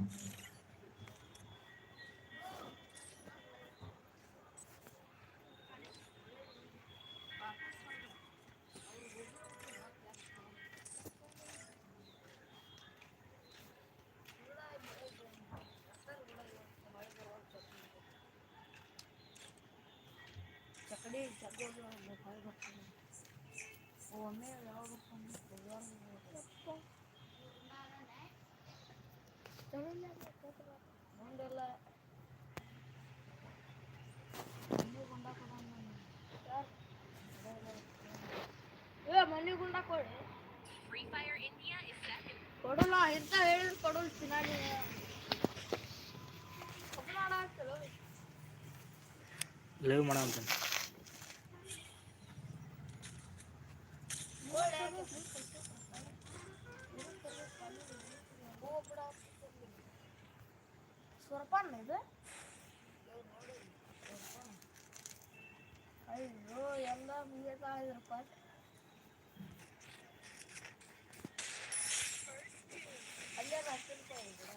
Cakade, cakade, cakade, cakade, cakade, cakade, cakade, ಮನೆ ಗುಂಡ ಕೊಡಿ Free Fire India is second ಕೊಡಲ್ಲ ಹೇಳಿದ್ರೆ ಕೊಡಲ್ಲ ಅಂತ సొరపన్న ఇది అయ్యో ఎలా మిగతా ఐదు రూపాయలు అయ్యా నాకు తెలిపాయి కూడా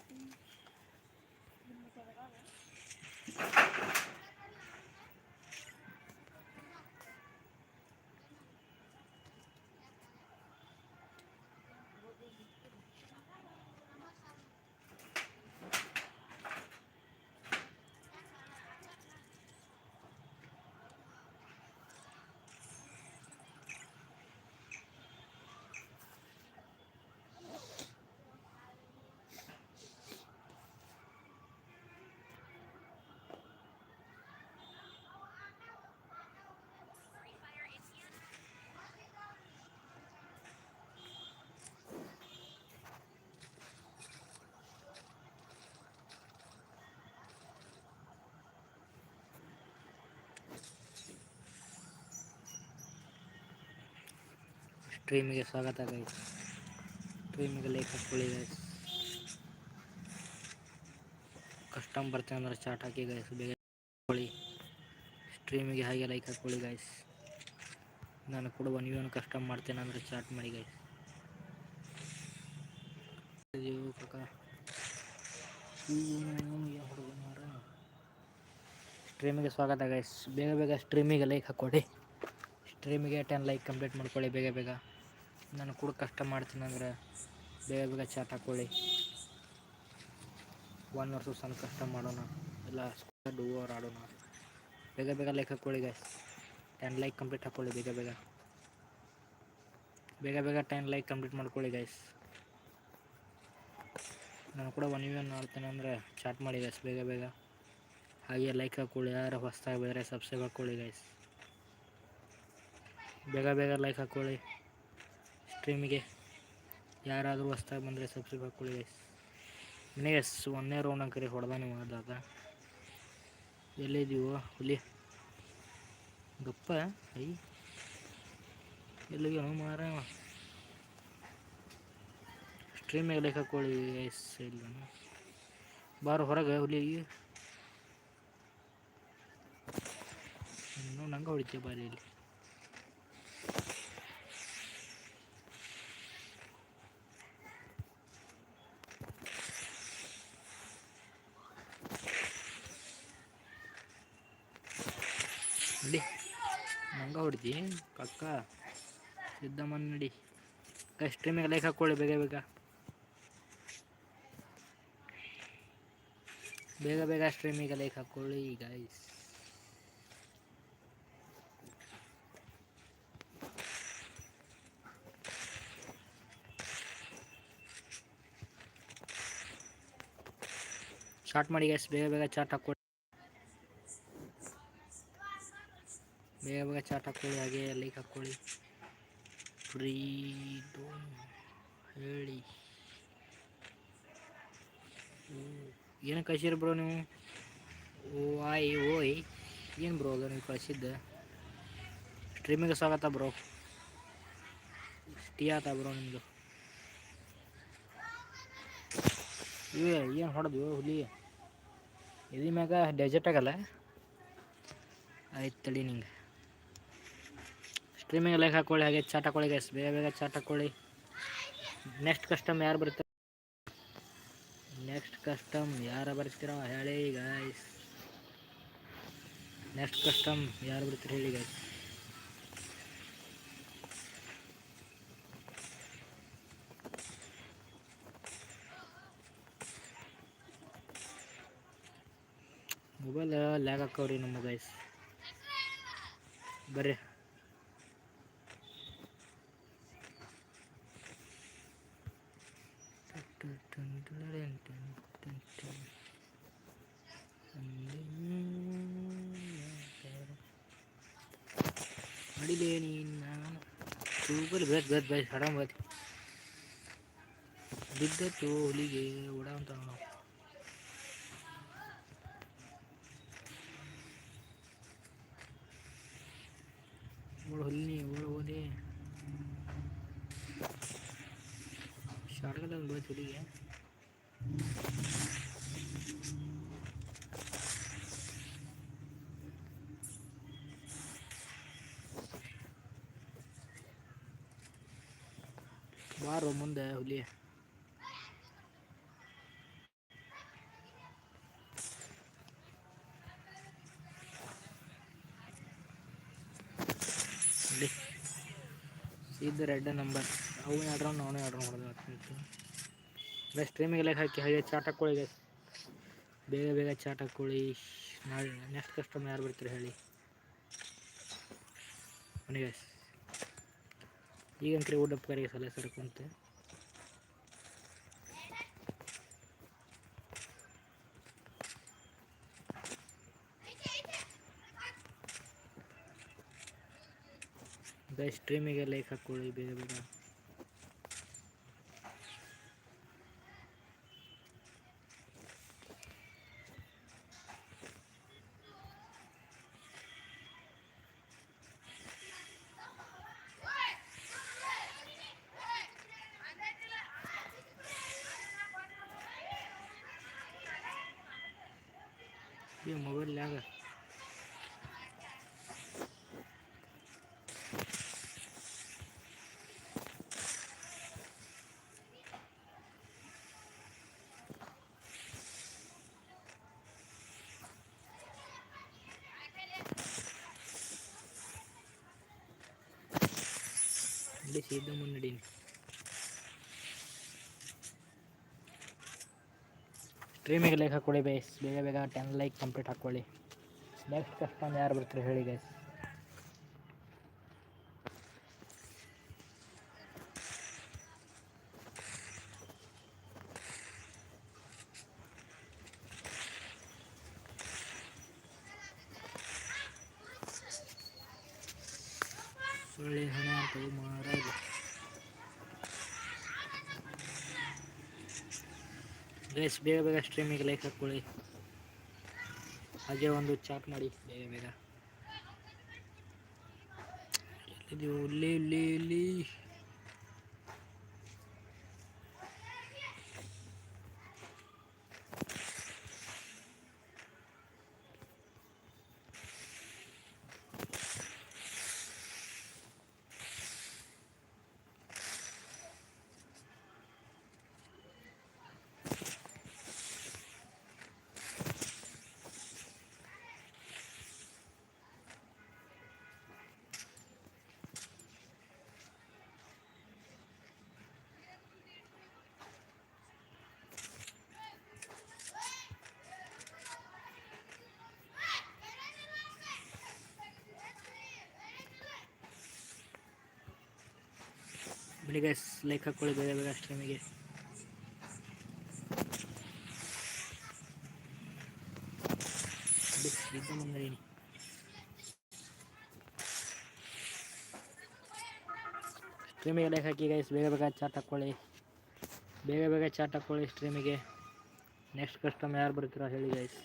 ಸ್ಟ್ರೀಮಿಗೆ ಸ್ವಾಗತ ಗೈಸ್ ಸ್ಟ್ರೀಮಿಗೆ ಲೈಕ್ ಹಾಕ್ಕೊಳ್ಳಿ ಗೈಸ್ ಕಸ್ಟಮ್ ಬರ್ತೀನಿ ಅಂದ್ರೆ ಚಾಟ್ ಹಾಕಿ ಗೈಸ್ ಬೇಗ ಹಾಕ್ಕೊಳ್ಳಿ ಸ್ಟ್ರೀಮಿಗೆ ಹಾಗೆ ಲೈಕ್ ಹಾಕ್ಕೊಳ್ಳಿ ಗೈಸ್ ನಾನು ಕೊಡುವ ಏನು ಕಸ್ಟಮ್ ಮಾಡ್ತೇನೆ ಅಂದರೆ ಚಾಟ್ ಮಾಡಿ ಗೈಸ್ ಸ್ಟ್ರೀಮಿಗೆ ಸ್ವಾಗತ ಗೈಸ್ ಬೇಗ ಬೇಗ ಸ್ಟ್ರೀಮಿಗೆ ಲೈಕ್ ಹಾಕ್ಕೊಡಿ ಸ್ಟ್ರೀಮಿಗೆ ಟೆನ್ ಲೈಕ್ ಕಂಪ್ಲೀಟ್ ಮಾಡ್ಕೊಳ್ಳಿ ಬೇಗ ಬೇಗ. ನಾನು ಕೂಡ ಕಷ್ಟ ಮಾಡ್ತೀನಿ ಅಂದರೆ ಬೇಗ ಬೇಗ ಚಾಟ್ ಹಾಕೊಳ್ಳಿ ಒನ್ ವರ್ಷ ಸಣ್ಣ ಕಷ್ಟ ಮಾಡೋಣ. ಇಲ್ಲ ಡೂ ಓವರ್ ಆಡೋಣ. ಬೇಗ ಬೇಗ ಲೈಕ್ ಹಾಕ್ಕೊಳ್ಳಿ ಗೈಸ್ ಟೆನ್ ಲೈಕ್ ಕಂಪ್ಲೀಟ್ ಹಾಕ್ಕೊಳ್ಳಿ ಬೇಗ ಬೇಗ. ಬೇಗ ಬೇಗ ಟೆನ್ ಲೈಕ್ ಕಂಪ್ಲೀಟ್ ಮಾಡ್ಕೊಳ್ಳಿ ಗೈಸ್ ನಾನು ಕೂಡ ಒನ್ ಇವನ್ ಆಡ್ತೇನೆ ಅಂದರೆ ಚಾಟ್ ಮಾಡಿ ಗೈಸ್ ಬೇಗ ಬೇಗ. ಹಾಗೆ ಲೈಕ್ ಹಾಕ್ಕೊಳ್ಳಿ ಯಾರು ಹೊಸ್ದಾಗಿ ಬೇರೆ ಸಬ್ಸ್ಕ್ರೈಬ್ ಹಾಕ್ಕೊಳ್ಳಿ ಗೈಸ್ ಬೇಗ ಬೇಗ ಲೈಕ್ ಹಾಕ್ಕೊಳ್ಳಿ ಸ್ಟ್ರೀಮಿಗೆ ಯಾರಾದರೂ ಹೊಸ್ದಾಗಿ ಬಂದರೆ ಸಬ್ಸ್ಕ್ರೈಬ್ ಹಾಕ್ಕೊಳ್ಳಿ ಎಸ್ ಒಂದೇ ರೌಂಡ್ ಅಂಕರಿ ಹೊಡೆದ ನೀವು ಅದಾಗ ಎಲ್ಲಿದ್ದೀವೋ, ಹುಲಿ. ಗಪ್ಪ, ಐ. ಎಲ್ಲಿಗೆ ಮಾರ ಸ್ಟ್ರೀಮಿಗೆ ಲೈಕ್ ಹಾಕ್ಕೊಳ್ಳಿ ಎಸ್ ಇಲ್ಲ ಬಾರು ಹೊರಗೆ ಹುಲಿ ಇನ್ನೂ ನಂಗೆ ಹೊಡಿತೀವಿ ಬಾರಿ ಇಲ್ಲಿ. ನಂಗೆ ಹೊಡಿತಿ ಕಕ್ಕ ಸಿದ್ದಮ್ಮನ ನಡಿ ಸ್ಟ್ರೀಮಿಗೆ ಲೈಕ್ ಹಾಕ್ಕೊಳ್ಳಿ ಬೇಗ ಬೇಗ ಬೇಗ ಬೇಗ ಸ್ಟ್ರೀಮಿಗೆ ಲೈಕ್ ಹಾಕ್ಕೊಳ್ಳಿ ಗೈಸ್ ಸ್ಟಾರ್ಟ್ ಮಾಡಿ ಗೈಸ್ ಬೇಗ ಬೇಗ ಚಾಟ್ ಹಾಕ್ಕೊಳ್ಳಿ ಬೇಗ ಬೇಗ ಚಾಟ್ ಹಾಕ್ಕೊಳ್ಳಿ ಹಾಗೆ ಲೈಕ್ ಹಾಕ್ಕೊಳ್ಳಿ. ಫ್ರೀಡಮ್ ಹೇಳಿ. ಏನು ಕಳ್ಸಿರಿ ಬ್ರೋ ನೀವು? ಓ ಆಯ್ ಓಯ್. ಏನು ಬ್ರೋ ಅದು ನೀವು ಕಳಿಸಿದ್ದೆ? ಸ್ಟ್ರೀಮಿಗೆ ಸ್ವಾಗತ ಬ್ರೋ ಟೀ ಆತ ಬ್ರೋ ನಿಮ್ಮದು ಇವೇ, ಏನು ಹೊಡೆದು, ಹುಲಿ. ಇದ್ರ ಮ್ಯಾಗ ಡೆಜರ್ಟ್ ಆಗಲ್ಲ. ಆಯ್ತು ತಡಿ ನಿಂಗೆ. ಸ್ಟ್ರೀಮಿಂಗ್ ಲೈಕ್ ಹಾಕೊಳ್ಳಿ, ಹಾಗೆ ಚಾಟ್ ಹಾಕೊಳ್ಳಿ ಗೈಸ್ ಬೇಗ ಬೇಗ ಚಾಟ್ ಹಾಕೊಳ್ಳಿ. ನೆಕ್ಸ್ಟ್ ಕಸ್ಟಮ್ ಯಾರು ಬರ್ತಾರೆ ನೆಕ್ಸ್ಟ್ ಕಸ್ಟಮ್ ಯಾರ ಬರ್ತೀರೋ ಹೇಳಿ ಗಾಯ್ಸ್ ನೆಕ್ಸ್ಟ್ ಕಸ್ಟಮ್ ಯಾರು ಬರ್ತೀರಿ ಹೇಳಿ ಗಾಯ್ಸ್ ಮೊಬೈಲ್ ಲ್ಯಾಗ್ ಹಾಕವ್ರಿ ನಮ್ಮ ಗೈಸ್ ಬರ್ರಿ ಅಡಿಲೇ ನೀನು ಸೂಪರ್ ಬೇತ್ ಬೇತ್ ಬೇತ್ ಬಿದ್ದತ್ತು ಹುಲಿಗೆ ನಾವು ಓಡ ಹುಲಿ ಓಡ ಓದೆ ಶಾರ್ಗದಲ್ಲಿ ಬೇತ್ ಹುಲಿಗೆ ಬಾರೋ ಮುಂದೆ ಹುಲಿ. ಇದು ರೆಡ್ ನಂಬರ್ ಅವು ಆರ್ಡ್ರ್ ಎರಡು ರೌಂಡ್ ಹೊಡೆದು ಬಸ್ ಸ್ಟ್ರೀಮಿಗೆ ಲೆಕ್ಕ ಹಾಕಿ ಹಾಗೆ ಚಾಟ್ ಹಾಕೊಳ್ಳಿ ಬೇಗ ಬೇಗ ಚಾಟ್ ಹಾಕೊಳ್ಳಿ ನಾಳೆ ನೆಕ್ಸ್ಟ್ ಕಸ್ಟಮರ್ ಯಾರು ಬರ್ತೀರಿ ಹೇಳಿ. ಗೈಸ್ ಈಗಂಕ್ರಿ ಊಟಪ್ಪರಿಗೆ ಸಲ ಸರ್ಕೊಂತೆ ಗೈಸ್ ಸ್ಟ್ರೀಮಿಗೆ ಲೈಕ್ ಹಾಕ್ಕೊಳ್ಳಿ ಬೇಗ ಬೇಗ. બે મોબાઈલ લાગે. સીધો મંડળીને. ಸ್ಟ್ರೀಮಿಗೆ ಲೈಕ್ ಹಾಕ್ಕೊಳ್ಳಿ ಬೈಸ್ ಬೇಗ ಬೇಗ ಟೆನ್ ಲೈಕ್ ಕಂಪ್ಲೀಟ್ ಹಾಕ್ಕೊಳ್ಳಿ ನೆಕ್ಸ್ಟ್ ಕಸ್ಟಮ್ ಯಾರು ಬರ್ತಾರೆ ಹೇಳಿ ಗೈಸ್ ಒಳ್ಳೆ ಹಣ ಅಂತ ಮಾರಾಗ ಗೈಸ್ ಬೇಗ ಬೇಗ ಸ್ಟ್ರೀಮಿಗೆ ಲೈಕ್ ಹಾಕ್ಕೊಳ್ಳಿ ಹಾಗೆ ಒಂದು ಚಾಟ್ ಮಾಡಿ. ಬೇಗ ಬೇಗ. ಎಲ್ಲಿದ್ದೀವಿ ಇಲ್ಲಿ ಇಲ್ಲಿ ಇಲ್ಲಿ ಬಿಡಿ ಗೈಸ್ ಲೈಕ್ ಹಾಕ್ಕೊಳ್ಳಿ ಬೇಗ ಬೇಗ ಸ್ಟ್ರೀಮಿಗೆ ಇದು ಮುಂದರೇನಿ ಸ್ಟ್ರೀಮಿಗೆ ಲೈಕ್ ಹಾಕಿ ಗೈಸ್ ಬೇಗ ಬೇಗ ಚಾಟ್ ಹಾಕ್ಕೊಳ್ಳಿ ಬೇಗ ಬೇಗ ಚಾಟ್ ಹಾಕ್ಕೊಳ್ಳಿ ಸ್ಟ್ರೀಮಿಗೆ ನೆಕ್ಸ್ಟ್ ಕಸ್ಟಮ್ ಯಾರು ಬರ್ತೀರಾ ಹೇಳಿ ಗೈಸ್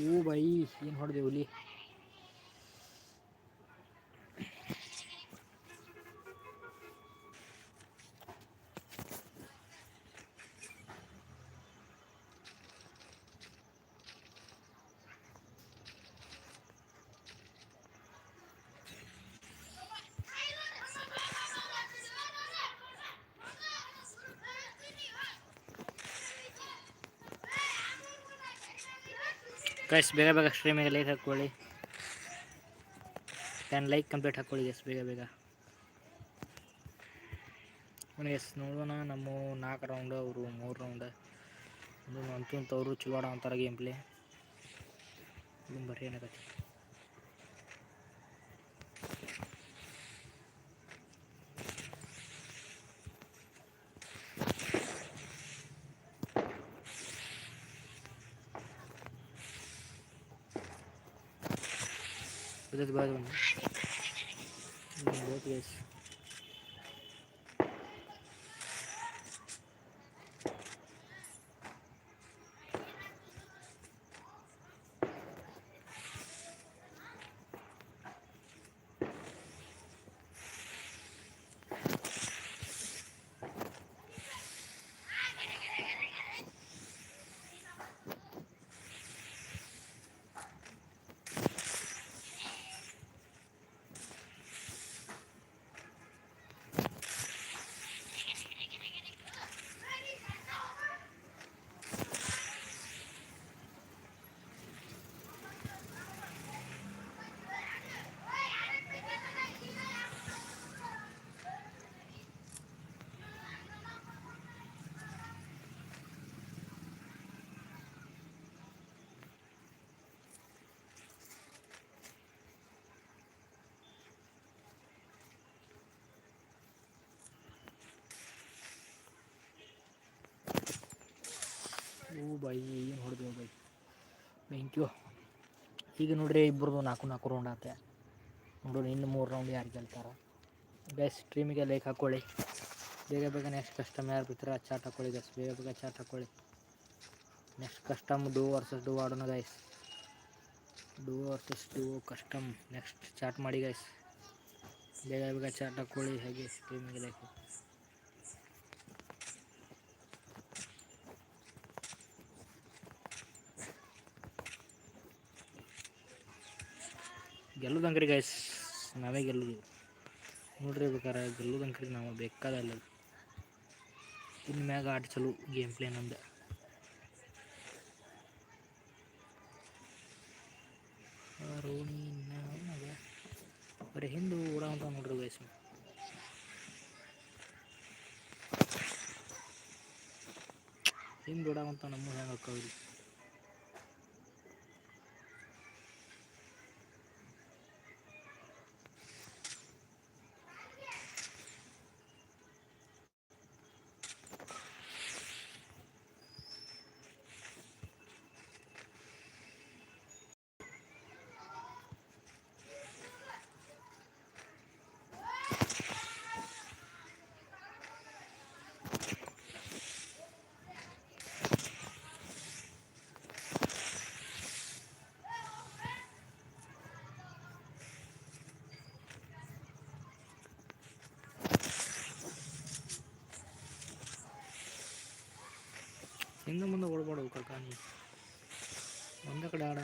ओ भाई ये नोट देवली। ಗೈಸ್ ಬೇಗ ಬೇಗ ಸ್ಟ್ರೀಮಿಗೆ ಲೈಕ್ ಹಾಕ್ಕೊಳ್ಳಿ ಟೆನ್ ಲೈಕ್ ಕಂಪ್ಲೀಟ್ ಹಾಕ್ಕೊಳ್ಳಿ ಎಸ್ ಬೇಗ ಬೇಗ. ಎಸ್ ನೋಡೋಣ ನಮ್ಮ ನಾಲ್ಕು ರೌಂಡ್ ಅವರು ಮೂರು ರೌಂಡ್ ಅಂತೂ ಅವರು ಚಲೋ ಆಡೋ ಅಂತಾರೆ ಗೇಮ್ ಪ್ಲೇ ಬರೀ ಏನಾಗತ್ತೆ? Biraz bari olmuş. Evet, biraz. ಓ ಬೈ ಏನು ಹೊಡೆದೇವು ಬೈ ಥ್ಯಾಂಕ್ ಯು ಈಗ ನೋಡ್ರಿ ಇಬ್ಬರದು ನಾಲ್ಕು ನಾಲ್ಕು ರೌಂಡ್ ಆತ. ನೋಡೋಣ ಇನ್ನು ಮೂರು ರೌಂಡ್ ಯಾರು ಗೆಲ್ತಾರೆ. ಬೆಸ್ಟ್ ಸ್ಟ್ರೀಮಿಗೆ ಲೈಕ್ ಹಾಕ್ಕೊಳ್ಳಿ ಬೇಗ ಬೇಗ ನೆಕ್ಸ್ಟ್ ಕಸ್ಟಮ್ ಯಾರು ಬಿಡ್ತಾರೆ ಚಾಟ್ ಹಾಕ್ಕೊಳ್ಳಿ ಗೈಸ್ ಬೇಗ ಬೇಗ ಚಾಟ್ ಹಾಕ್ಕೊಳ್ಳಿ next custom duo versus duo ಆಡೋಣ guys duo versus duo custom next chat ಮಾಡಿ ಗೈಸ್ ಬೇಗ ಬೇಗ ಚಾಟ್ ಹಾಕ್ಕೊಳ್ಳಿ ಹಾಗೆ ಸ್ಟ್ರೀಮಿಗೆ ಲೈಕ್ ಗೆಲ್ಲೋದಂಕ್ರಿ ಗಾಯ್ಸ್ ನಾವೇ ಗೆಲ್ಲೋದು ನೋಡ್ರಿ ಬೇಕಾರೆ ಗೆಲ್ಲದಂಗ್ರಿ ನಾವು ಬೇಕಾದಲ್ಲ ಇನ್ನು ಮ್ಯಾಗ ಆಟ ಚಲೋ ಗೇಮ್ ಪ್ಲೇ ನಂದ ರೋಣಿ ಬರೀ ಹಿಂದೆ ಓಡಾವಂತ ನೋಡ್ರಿ ಗಾಯ್ಸ್ ಹಿಂದೆ ಓಡಾವಂತ ನಮ್ಮ ಹೆಂಗೆ ಹಾಕವ್ರಿ? ಹಿಂದೆ ಮುಂದೆ ಓಡ್ಬಾರ್ದು ಕರ್ಕ ನೀ ಒಂದೇ ಕಡೆ ಆಡ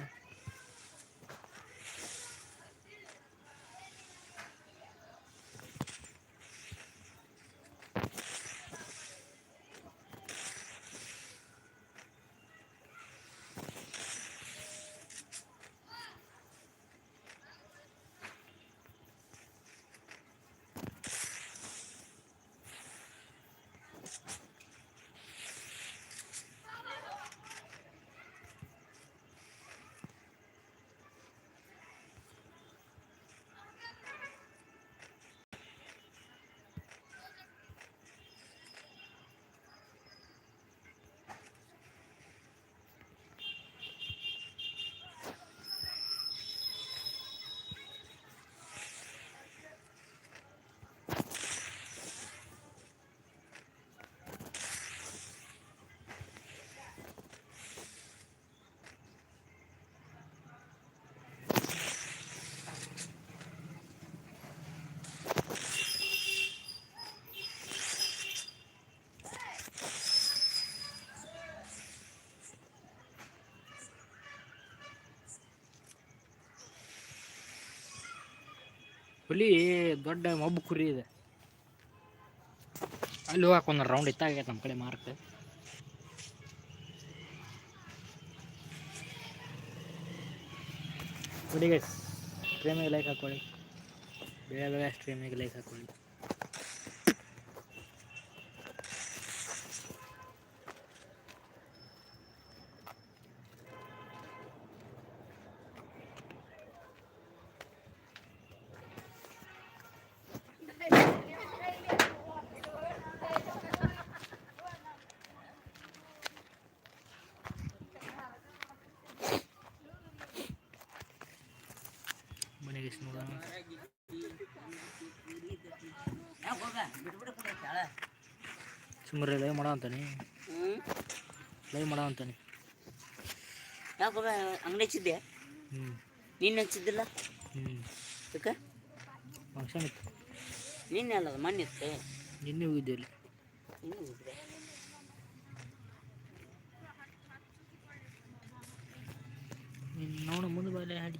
ಹುಲಿ ದೊಡ್ಡ ಮಬ್ಬು ಕುರಿ ಇದೆ. ಅಲ್ಲಿ ಹೋಗಕ್ಕೆ ಒಂದು ರೌಂಡ್ ಇತ್ತಾಗೈತೆ ನಮ್ಮ ಕಡೆ ಮಾರ್ಕ್ ಹುಡುಗ ಸ್ಟ್ರೀಮಿಗೆ ಲೈಕ್ ಹಾಕೊಳ್ಳಿ. ಬೇರೆ ಬೇರೆ ಸ್ಟ್ರೀಮಿಗೆ ಲೈಕ್ ಹಾಕೊಳ್ಳಿ. ಮನೆಗೆ ಎಷ್ಟು ನೋಡೋಣ ಸುಮ್ಮನೆ ಲೈವ್ ಮಾಡೋ ಅಂತಾನೆ ಲೈವ್ ಮಾಡೋ ಅಂತಾನೆ ಯಾಕೆ ಅಂಗಡಿ ಹಚ್ಚಿದ್ದೆ ಹ್ಞೂ ನೀನು ಹಚ್ಚಿದ್ದಿಲ್ಲ ಹ್ಞೂ ಯಾಕೆ ಫಂಕ್ಷನ್ ಇತ್ತು ನಿನ್ನೆ ಅಲ್ಲ ಅದು ಮೊನ್ನೆ ಇತ್ತು ನಿನ್ನೆ ಹೋಗಿದ್ದೆ ಅಲ್ಲಿ ನಿನ್ನೆ ಹೋಗಿದ್ದೆ ನೀನು ನೋಡು ಮುಂದೆ ಬಾಲೆ ಹಾಡಿ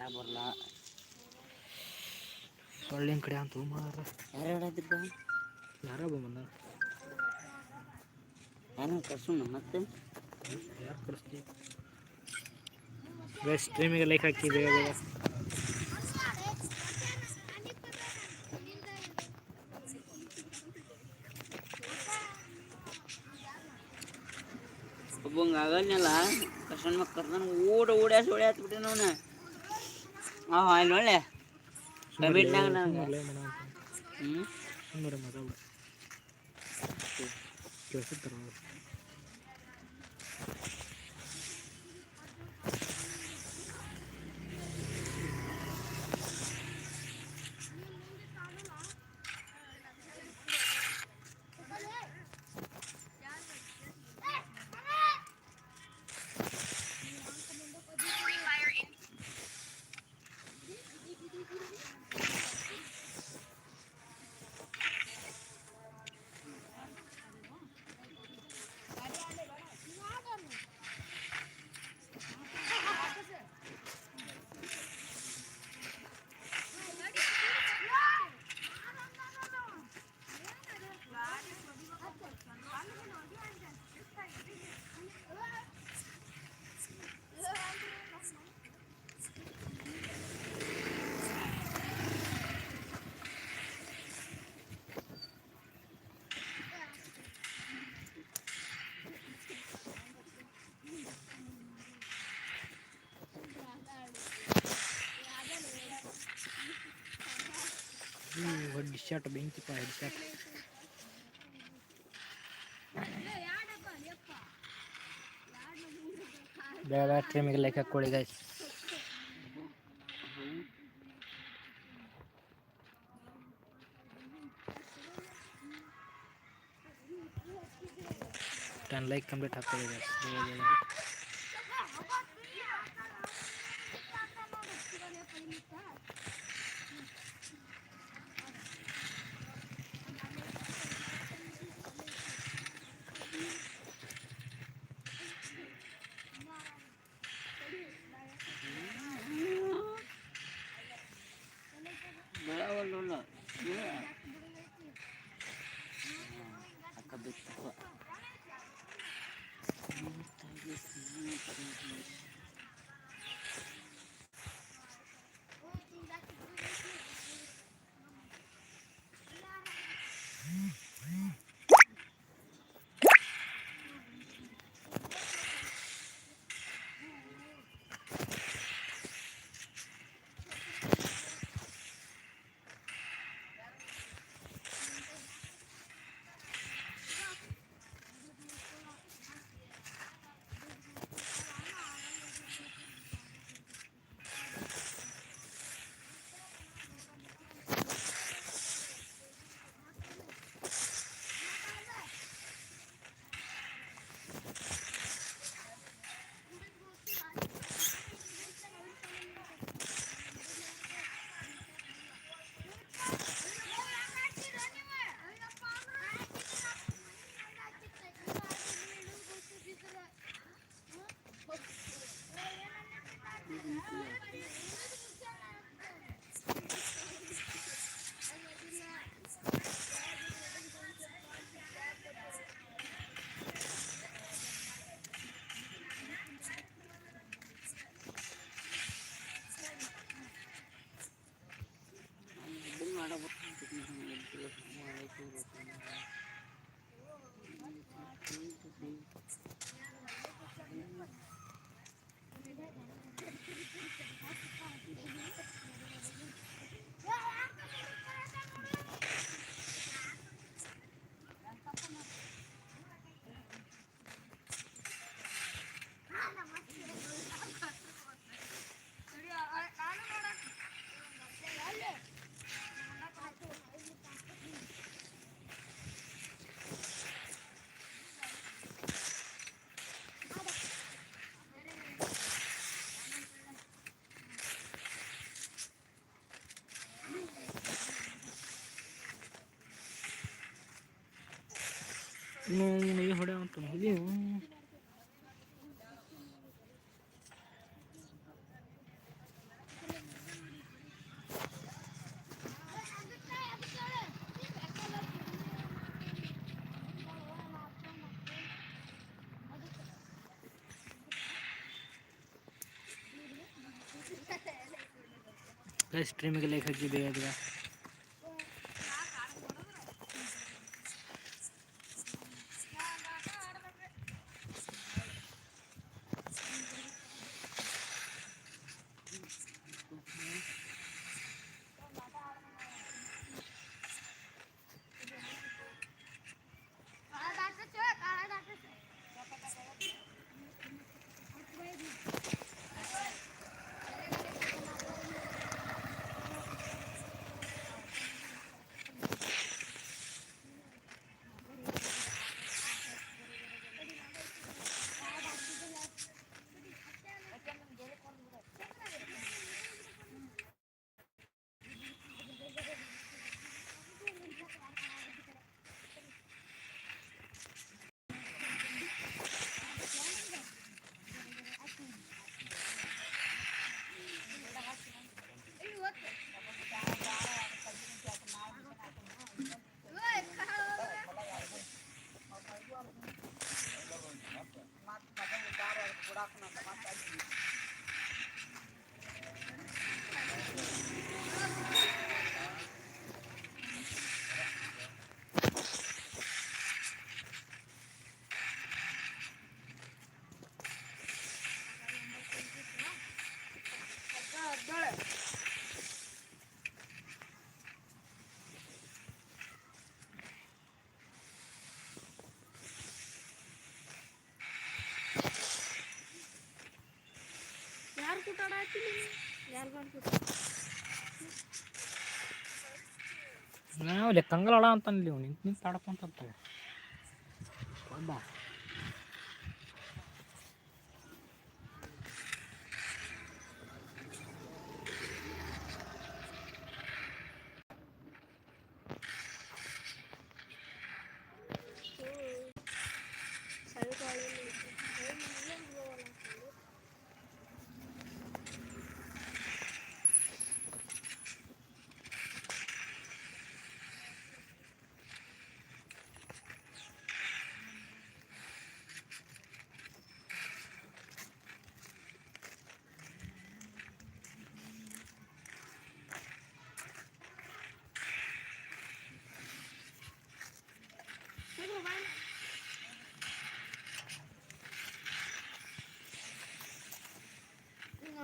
ನಮ್ಗೆ ಆಡ ಬರಲ್ಲ ಸೊಳ್ಳಿನ ಕಡೆ ಅಂತ ಮಾರ ಯಾರ್ಯಾರು ಆಡಿದ್ದ ಯಾರೋ ಬಂದ ಯಾರು ಕರ್ಸೋಣ ಮತ್ತೆ ಯಾರು ಕಳಿಸ್ತೀವಿ ಗೈ ಸ್ಟ್ರೀಮಿಗೆ ಲೈಕ್ ಹಾಕಿ ಬೇಗ ಬೇಗ ಒಬ್ಬಂಗೆ ಆಗಲ್ನಲ್ಲ ಕರ್ಸನ್ ಮಕ್ಕ ಕರ್ಸನ್ ಓಡ ಓಡ್ಯಾಸ ಓಡಿ ಹತ್ಬಿಟ್ಟೆ ಅವನ ಒಳ್ಳೆ ಕಮಿಟ್ನಾಗ ಅಂತ ಹ್ಞೂ ಸುಮ್ಮನೆ ಹೆಡ್ ಶಾಟ್ ಬೆಂಕಿಪ್ಪ ಹೆಡ್ ಶಾಟ್ ಬೇಗ ಬೇಗ ಸ್ಟ್ರೀಮಿಗೆ ಲೈಕ್ ಹಾಕ್ಕೊಳ್ಳಿ ಗೈಸ್ ಟೆನ್ ಲೈಕ್ ಕಂಪ್ಲೀಟ್ ಹಾಕ್ಕೊಳ್ಳಿ ಗೈಸ್ नहीं हड़ा तो स्ट्रीम के लेखक जी बेहद बड़ा खाना ಹಾಕ್ತೀನಿ ಯಾರು ಮಾಡ್ಕೊತ ನಾವು ಲೆಕ್ಕಂಗಲ್ಲ ಅಂತ ನಿಂತು ನಿಂತು ಆಡಪ್ಪ ಅಂತ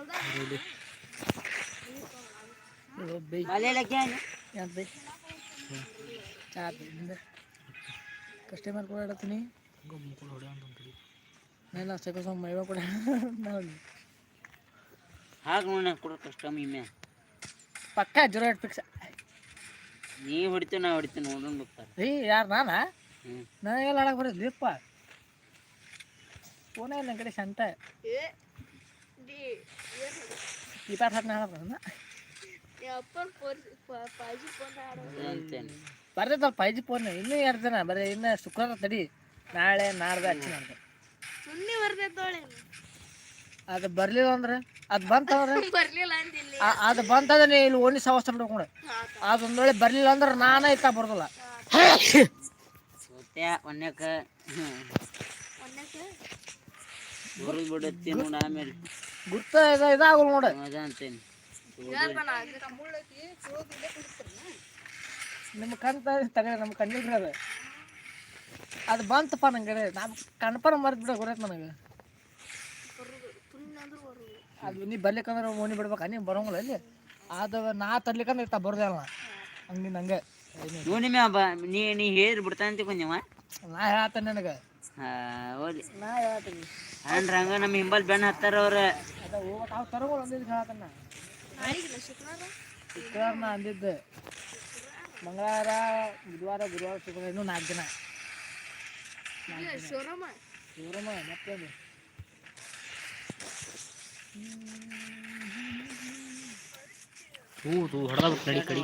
ರೆಡಿ ಬೈ ಮಲೆಯಲ್ಲಕ್ಕೆ ಕಸ್ಟಮರ್ ಕೂಡ ಇಡತ್ತೀನಿ ಮುಕ್ಕಳು ಹೊಡೆ ಅಂತ ಅಂತೀವಿ. ನಾನು ಅಷ್ಟಕ್ಕೆ ಸ್ವಲ್ಪ ಮೈವ ಕೂಡ ನೋಡಿ ಹಾಗೆ ನೋಡ ಕೊಡೋ ಕಷ್ಟ ಇಮ್ಮೆ ಪಕ್ಕ ಜೀರೋ ಏಟ್ ಫಿಕ್ಸ್ ನೀ ಹೊಡಿತೀವಿ ನಾ ಹೊಡಿತೀನಿ ನೋಡೋಣ ಬರ್ತಾರೆ ರೀ ಯಾರು ನಾನಾ ಹ್ಞೂ ನನಗೆಲ್ಲ ಆಡಕ್ಕೆ ಬರೋದಿಲ್ಲಪ್ಪ ಫೋನೇ ನನ್ನ ಕಡೆ ಶಂತ ಏ ಡಿ ಇಪ್ಪತ್ತು ಹತ್ತು ಆಡೋಣ ಅಪ್ಪನ ಫೋನ್ ಪಾಜಿ ಫೋನ್ ಆಡೋದು ಅಂತೇನೆ. ಬರ್ತೈತಲ್ಲ ಫೈ ಜಿ ಫೋನ್ ಇನ್ನೂ ಎರಡು ದಿನ ಬರೀ ಇನ್ನು ಶುಕ್ರವಾರ ತಡಿ ನಾಳೆ ನಾಡ್ದು ಹಚ್ಚಿ ಅದು ಬರ್ಲಿಲ್ಲ ಅಂದ್ರೆ ಅದು ಬಂತಂದ್ರೆ? ಅದು ಬಂತಂದ್ರೆ ನೀ ಇಲ್ಲಿ ಓಣಿ ಸವಸ್ತ ಬಿಡ್ಕೊಂಡು ಅದೊಂದು ವೇಳೆ ಬರ್ಲಿಲ್ಲ ಅಂದ್ರೆ ನಾನೇ ಇತ್ತ ಬರ್ದಲ್ಲ. ಸೋತ್ಯ ಒನ್ಯಾಕ ಒಂದಕ್ಕೆ ಬರೋದು ಬಿಡುತ್ತಿ ನೋಡ ಆಮೇಲೆ. ಗುರ್ತ ಇದ ಇದಾಗಲ್ಲ ನೋಡು. ಅದ ಅಂತೇನೆ. ನಿಮ್ಮ ಕಣ್ ತಗಡೆ ನಮ್ಮ ಕಣ್ಣಿಲ್ರಿ ಅದು. ಅದು ಬಂತಪ್ಪ ನಂಗೆ ನಾನು ಕಣ್ಪನ ಮರ್ತು ಬಿಡ ಗೊತ್ತೈತೆ ನನಗೆ. ಅದು ನೀ ಬರ್ಲಿಕ್ಕಂದ್ರೆ ಓಣಿ ಬಿಡ್ಬೇಕ ನೀ ಬರೋಂಗಿಲ್ಲ ಅಲ್ಲಿ ಅದು ನಾ ತರ್ಲಿಕ್ಕಂದ್ರೆ ಇರ್ತಾ ಬರೋದಿಲ್ಲ ಹಂಗೆ ನೀನು ಹಂಗೆ ನೋಡಿ ಮ್ಯಾ ಬಾ ನೀ ನೀ ಹೇಳಿ ಬಿಡ್ತಾನೆ ತಿಳ್ಕೊಂಡವ ನಾ ಹೇಳ್ತೇನೆ ನನಗೆ. ಓಲಿ ನಾ ಹೇಳ್ತೀನಿ. ಹಂಡ್ರ ಹಂಗ ನಮ್ಮ ಹಿಂಬಲ್ ಬೆನ್ ಹತ್ತಾರ ಅವ್ರ. ಅದ ಹೋಗ್ಬೇಕು ಅವ್ರು ತರೋಗಳು ಶುಕ್ರವಾರ ನಾ ಅಂದಿದ್ದು. ಮಂಗಳವಾರ, ಬುಧವಾರ, ಗುರುವಾರ, ಶುಕ್ರವಾರ, ಇನ್ನೂ ನಾಲ್ಕು ದಿನ. ಶಿವರಾಮ ಶೋರೂಮ ಶಿವರಮ್ಮ ಮತ್ತೇನು ಹೂ ತೂ ಹೊಡೆದ ಕಡಿ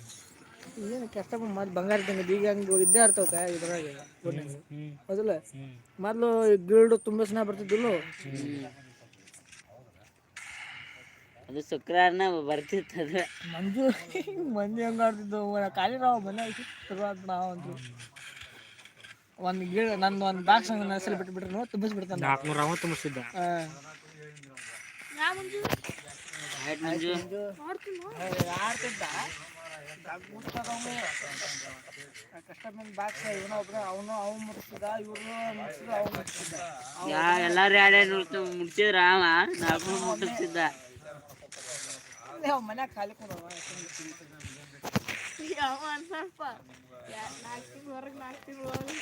ಏನು ಕಸ್ಟಮರ್ ಮೊದ್ಲು ಬಂಗಾರ ಇದ್ದಂಗೆ ಈಗ ಹಂಗೆ ಇದ್ದೇ ಇರ್ತಾವ ಇದ್ರಾಗ. ಹೌದಲ್ಲ ಮೊದಲು ಗಿಲ್ಡು ತುಂಬ ಸಲ ಬರ್ತಿದ್ದಿಲ್ಲ. ಅದು ಶುಕ್ರವಾರನ ಬರ್ತಿತ್ತು ಅದು ಮಂಜು ಮಂಜು ಹೆಂಗೆ ಆಡ್ತಿದ್ದು ಖಾಲಿ ನಾವು ಮನೆ ಶುರುವಾತ್ ನಾವು ಅಂತೂ ಒಂದು ಗಿಡ ನಂದು ಒಂದು ಬಾಕ್ಸ್ ಹಂಗೆ ಹೆಸರು ಬಿಟ್ಬಿಟ್ರು ತುಂಬಿಸ್ಬಿಡ್ತಾನೆ. ನಾಲ್ಕುನೂರ ರಾವ ತುಂಬಿಸಿದ್ದ ಮಂಜು? ಆಡ್ತಿದ್ದ? ಎಲ್ಲಾರು ಎರಡೆರಡು ಮುಡ್ಸಿದ್ರ ಅವ? ನಾಲ್ಕು ಮುಟ್ಟಿಸ್ತಿದ್ದ ಅವ್ನ ಮನ್ಯಾಗ ಖಾಲಿ ಕೊಡವ ಸ್ವಲ್ಪ? ನಾಲ್ಕು ತಿಂಗಳು ಹೊರಗೆ ನಾಲ್ಕು ತಿಂಗಳು ಒಳಗೆ